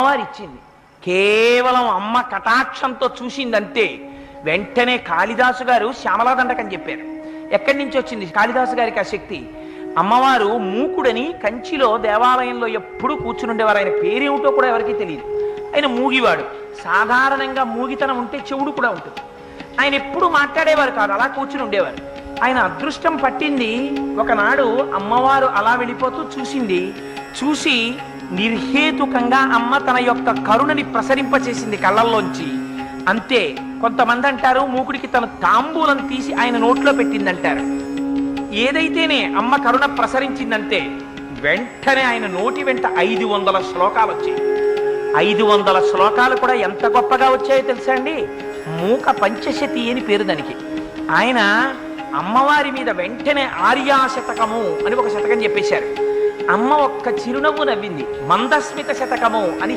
అమ్మవారు ఇచ్చింది కేవలం అమ్మ కటాక్షంతో చూసిందంతే. వెంటనే కాళిదాసు గారు శ్యామలాదండకని చెప్పారు. ఎక్కడి నుంచి వచ్చింది కాళిదాసు గారికి ఆ శక్తి? అమ్మవారు మూకుడని కంచిలో దేవాలయంలో ఎప్పుడు కూర్చునుండేవారు ఆయన పేరేమిటో కూడా ఎవరికీ తెలియదు. ఆయన మూగివాడు. సాధారణంగా మూగితనం ఉంటే చెవుడు కూడా ఉంటుంది. ఆయన ఎప్పుడు మాట్లాడేవారు కాదు అలా కూర్చుని ఉండేవారు. ఆయన అదృష్టం పట్టింది. ఒకనాడు అమ్మవారు అలా వెళ్ళిపోతూ చూసింది. చూసి నిర్హేతుకంగా అమ్మ తన యొక్క కరుణని ప్రసరింపచేసింది కళ్ళల్లోంచి. అంతే కొంతమంది అంటారు మూకుడికి తన తాంబూలం తీసి ఆయన నోట్లో పెట్టిందంటారు. ఏదైతేనే అమ్మ కరుణ ప్రసరించిందంటే వెంటనే ఆయన నోటి వెంట ఐదు వందల శ్లోకాలు వచ్చాయి. ఐదు వందల శ్లోకాలు కూడా ఎంత గొప్పగా వచ్చాయో తెలుసా అండి? మూక పంచశతి అని పేరు దానికి. ఆయన అమ్మవారి మీద వెంటనే ఆర్యాశతకము అని ఒక శతకం చెప్పేశారు. అమ్మ ఒక్క చిరునవ్వు నవ్వింది. మందస్మిత శతకము అని